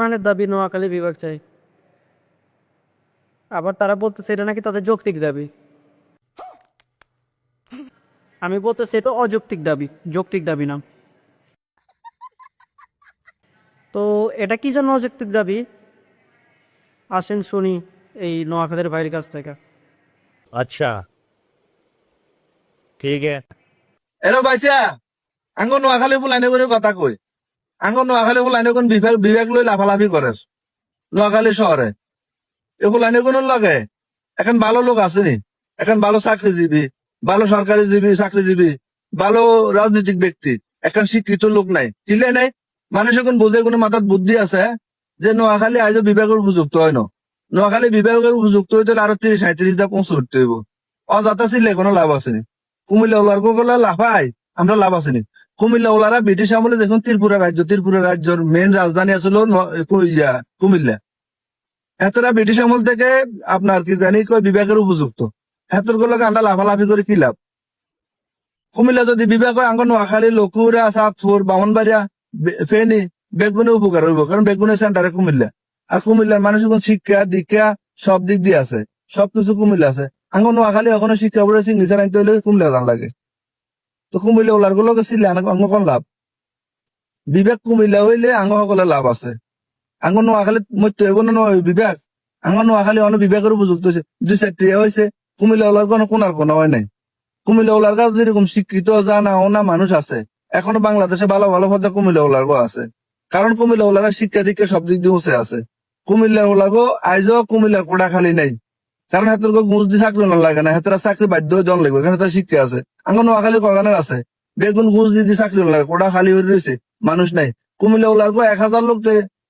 পাঠানের দাবি নোয়াখালী বিভাগ চাই। আবার তারা বলতেছে এটা নাকি তাদের যৌক্তিক দাবি। আমি বলতেছি এটা অযৌক্তিক দাবি যৌক্তিক দাবি না। তো এটা কি জন্য অযৌক্তিক দাবি? আসেন শুনি এই নোয়াখালের ভাইয়ের কাছ থেকে। আচ্ছা। ঠিক আছে। এরা বাইসা আঙ্গ নোয়াখালী বলে কথা কই? আঙ্গ নোয়াখালী ফুলাইনে কোন বিভাগ বিভাগ লই লাফালাফি করে। নোয়াখালী শহরে। এ ফুলাইনে কোন লাগে? এখন ভালো লোক আসেনি এখন ভালো চাকরিজীবী, ভালো সরকারি জীবী চাকরিজীবী, ভালো রাজনৈতিক ব্যক্তি, এখন শিক্ষিত লোক নাই। কিলে নাই? মানুষ এখন বোঝে কোনো মাথার বুদ্ধি আছে যে নোয়াখালী আজ বিভাগের উপযুক্ত হয় না? নোয়াখালী বিভাগের উপযুক্ত হইতে আরও তিরিশ সাঁত্রিশ দা পৌঁছতে হইব। অযাথা ছিল কোনো লাভ আসেনি কুমিল্লা ওলার লাফাই আমরা লাভ আসেনি কুমিল্লা ওলারা ব্রিটিশ আমলে দেখুন ত্রিপুরা রাজ্য, ত্রিপুরা রাজ্যের মেন রাজধানী আসল কুমিল্লা। এতরা ব্রিটিশ আমল থেকে আপনার কি জানি কয় বিভাগের উপযুক্ত। এতর গুলোকে আমরা লাফালাফি করে কি লাভ? কুমিল্লা যদি বিভাগ হয় আঙ্গন নোয়াখালী লকুরা সাতপুর, বামনবাড়িয়া ফেনী, বেগুনে উপকার হইব, কারণ বেগুনের সেন্টারে কুমিল্লা। আর কুমিল্লার মানুষ এখন শিক্ষা, দীক্ষা সব দিক দিয়ে আছে। সবকিছু কুমিল্লা আছে। আঙ্গন নোয়াখালী এখনও শিক্ষা পড়ে সিগনেচার আনতে হলে কুমিল্লা জান লাগে। তো কুমিল্লা ওলারগুলো ছিল আঙ্গ লাভ। বিবেক কুমিল্লা হইলে আঙ্গ সকলে লাভ আছে। আঙ্গ নোয়াখালী মধ্য হইব না নয় বিবেক। আঙ্গ নোয়াখালী অন্য বিবেকের উপযুক্ত হয়েছে দুই চারটি হয়েছে কুমিল্লা ওলার কোনো কোনার কোনো হয় নাই? কুমিল্লা ওলার কাছে যেরকম শিক্ষিত জানা ওনা মানুষ আছে, এখন বাংলাদেশে ভালো ভালো পর্যায়ে কুমিল্লা ওলার গো আছে। কারণ কুমিল্লা ওলারা শিক্ষা দীক্ষা সব দিক দিয়ে উঁচে আছে। কুমিল্লা ওলার গো আইজও কুমিল্লার কোটা খালি নাই। কারণ হেতর ঘুষ দিয়ে চাকরি না লাগে না হেতরা চাকরি বাধ্য জন লাগবে কারণ হেতরা শিক্ষা আছে। আঙ্গন নোয়াখালী কগানের আছে। বেগুন ঘুষ দিয়ে চাকরি লাগে, কোটা খালি হয়ে রয়েছে, মানুষ নাই। কুমিল্লা ওলার এক হাজার লোক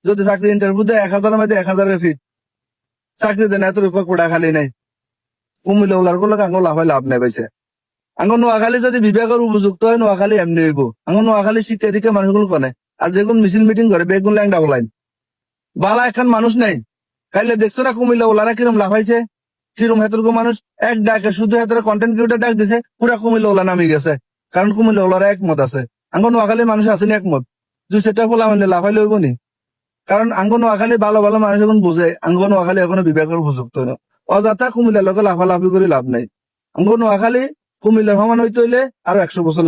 যদি চাকরি ইন্টারভিউ দেয়, এক হাজারের মধ্যে এক হাজারের ফিট চাকরি দেয় না এত কোটা খালি নাই। কুমিল্লা ওলারগুলো আঙ্গ লাভ লাভ নাই পাইছে আঙ্গ নোয়াখালী যদি বিবেকের উপযুক্ত হয় নোয়াখালী এমনি হইব। আঙ্গ নোয়াখালী শিক্ষা দীক্ষা মানুষগুলো কনে। আর যেগুন মিছিল মিটিং করে, বেগুন ল্যাংডা বলাইন বালা এখন মানুষ নাই। কাইলে দেখছ না কুমিল্লা ওলারা কিরম লাফাইছে কিরম হেতর মানুষ এক ডাকে শুধু হেতর কন্টেন্ট ক্রিয়েটার ডাক দিছে, পুরা কুমিল্লা নামি গেছে। কারণ কুমিল্লা একমত আছে। আঙ্গ নোয়াখালী মানুষ আসেনি একমত। দুই সেটা ফলা মানে লাফাই লইব নি। কারণ ভালো ভালো মানুষ এখন বুঝে এখনও বিবেকের উপযুক্ত কুমিল্লার লাফালাফি করে লাভ নাই। কুমিল্লার সমান হইতে হইলে আরও একশো বছর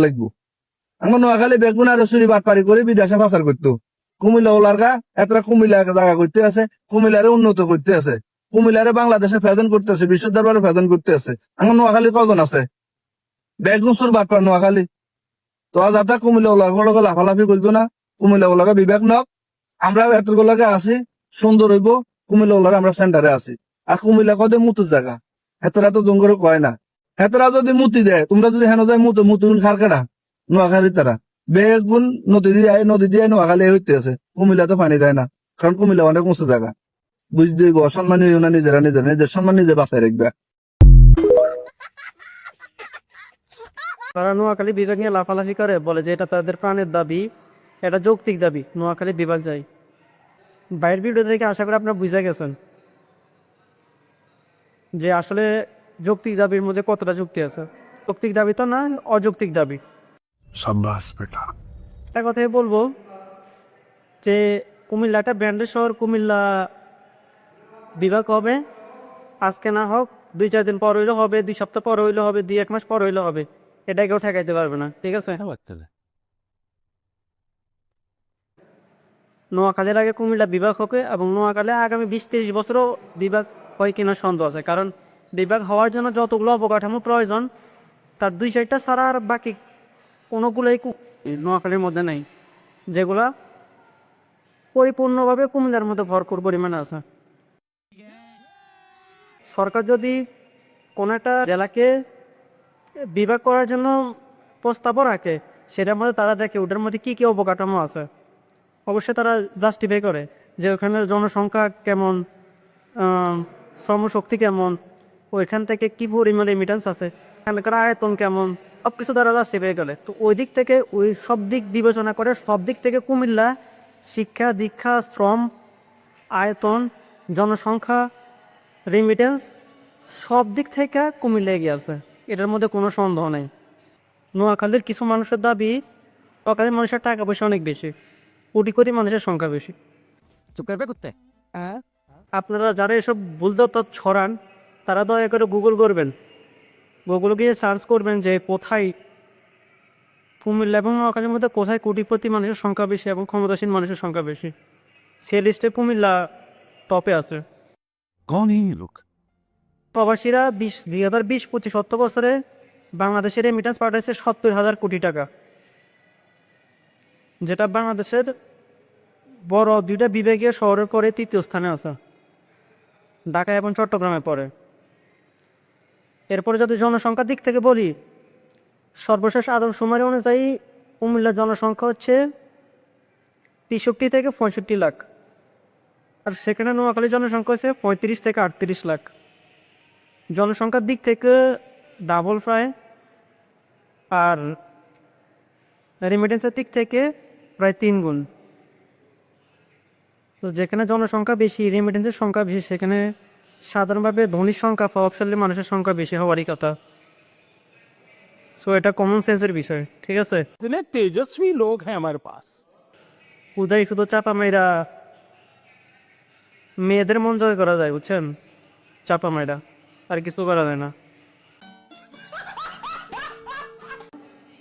বেগুন আর চুরি করে বিদেশে পাচার করতো। কুমিল্লা ওলার গা এতটা কুমিল্লা জায়গা করতে আছে, কুমিল্লারে উন্নত করতে আছে। কুমিল্লারে বাংলাদেশে ফেদন করতে আছে বিশ্ব দরবারে ফেদন করতে আছে আঙ্গ নোয়াখালী কজন আছে? বেগুন চুর বাটপার নোয়াখালী। তো যাতা কুমিল্লা ওলার লগে লাফালাফি করতো না। কুমিল্লা ওলাকে বিবেক নক আমরা এতগুলোকে আছি সুন্দর হইব। কুমিল্লা ওলার আমরা সেন্টারে আছি। আর কুমিল্লা কদে মুতুর জায়গা। হেতরা তো জঙ্গরে কয় না। হেতরা যদি মুতি দেয়, তোমরা যদি হেন যায় মুতো মুতুন খার কাটা? নোয়াখালী তারা। বেগুন নদী দিয়ে নদী দিয়ে নোয়াখালী হইতে আছে কুমিল্লা তো পানি দেয় না। কারণ কুমিল্লা অনেক উঁচু জায়গা। বুঝতে দিব অসম্মানী হইও না নিজেরা নিজেরা নিজের সম্মান নিজে বাঁচায় রাখবে। তারা নোয়াখালী বিভাগ নিয়ে লাফালাফি করে বলে যে এটা তাদের প্রাণের দাবি এটা যৌক্তিক দাবি নোয়াখালী বিভাগ যাই বাইরের ভিডিও দেখে আশা করি আপনারা বুঝে গেছেন যে আসলে যৌক্তিক দাবির মধ্যে কতটা যুক্তি আছে। যৌক্তিক দাবি তো না অযৌক্তিক দাবি। একটা কথাই বলব যে কুমিল্লাটা ব্র্যান্ডের শহর কুমিল্লা বিভাগ হবে। আজকে না হোক দুই চার দিন পর হইলে হবে দুই সপ্তাহ পর হইলে হবে দুই এক মাস পর হইলে হবে। এটা কেউ ঠেকাইতে পারবে না ঠিক আছে? নোয়াখালীর আগে কুমিল্লা বিভাগ হবে এবং নোয়াখালী আগামী বিশ তিরিশ বছরও বিভাগ হয় কিনা সন্দেহ আছে কারণ বিভাগ হওয়ার জন্য যতগুলো অবকাঠামো প্রয়োজন তার দুই চারটা ছাড়া আর বাকি কোনোগুলোই কু- নোয়াখালীর মধ্যে নেই যেগুলা পরিপূর্ণভাবে কুমিল্লার মধ্যে ভরপুর পরিমাণে আছে। সরকার যদি কোনো একটা জেলাকে বিভাগ করার জন্য প্রস্তাবও রাখে, সেটার মধ্যে তারা দেখে ওটার মধ্যে কী কী অবকাঠামো আছে। অবশ্যই তারা জাস্টিফাই করে যে ওখানে জনসংখ্যা কেমন শ্রমশক্তি কেমন, ওইখান থেকে কী পরিমাণ রেমিটেন্স আছে, এখানকার আয়তন কেমন সব কিছু তারা জাস্টিফাই করে। তো ওই দিক থেকে ওই সব দিক বিবেচনা করে সব দিক থেকে কুমিল্লা শিক্ষা, দীক্ষা, শ্রম, আয়তন, জনসংখ্যা রেমিটেন্স সব দিক থেকে কুমিল্লা এগিয়ে আছে। এটার মধ্যে কোনো সন্দেহ নেই। নোয়াখালীর কিছু মানুষের দাবি নোয়াখালীর মানুষের টাকা পয়সা অনেক বেশি কোটি কোটি মানুষের সংখ্যা বেশি। চুপ করবে করতে আপনারা যারা এসব ভুল তথ্য ছড়ান তারা দয়া করে গুগল করবেন। গুগল গিয়ে সার্চ করবেন যে কোথায় কুমিল্লা এবং নোয়াখালীর মধ্যে কোথায় কোটিপতি মানুষের সংখ্যা বেশি এবং ক্ষমতাসীন মানুষের সংখ্যা বেশি। সে লিস্টে কুমিল্লা টপে আছে। কনই লোক। প্রবাসীরা বিশ, দুই হাজার বিশ, পঁচিশ অর্থ বছরে বাংলাদেশের রেমিটেন্স পাঠাইছে সত্তর হাজার কোটি টাকা। যেটা বাংলাদেশের বড় দুইটা বিভাগীয় শহরের পরে তৃতীয় স্থানে আছে। ঢাকা এবং চট্টগ্রামে পড়ে। এরপরে যদি জনসংখ্যার দিক থেকে বলি, সর্বশেষ আদমশুমারি অনুযায়ী কুমিল্লার জনসংখ্যা হচ্ছে তেষট্টি থেকে পঁয়ষট্টি লাখ। আর সেখানে নোয়াখালী জনসংখ্যা হচ্ছে পঁয়ত্রিশ থেকে আটত্রিশ লাখ। জনসংখ্যার দিক থেকে ডাবল প্রায়। আর রেমিটেন্সের দিক থেকে প্রায় তিন গুণ। তো যেখানে জনসংখ্যা বেশি রেমিটেন্সের সংখ্যা বেশি সেখানে সাধারণভাবে ধনীর সংখ্যা প্রভাবশালী মানুষের সংখ্যা বেশি হওয়ারই কথা। সো এটা কমন সেন্সের বিষয় ঠিক আছে? তেজস্বী লোক হ্যাঁ আমার পাস। উদয় শুধু চাপা মেয়েরা মেয়েদের মন জয় করা যায়, বুঝছেন? চাপা মেয়েরা আর কিছু করা যায় না।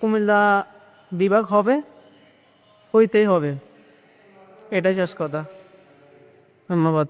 কুমিল্লা বিভাগ হবে, হইতেই হবে। এটাই শেষ কথা। ধন্যবাদ।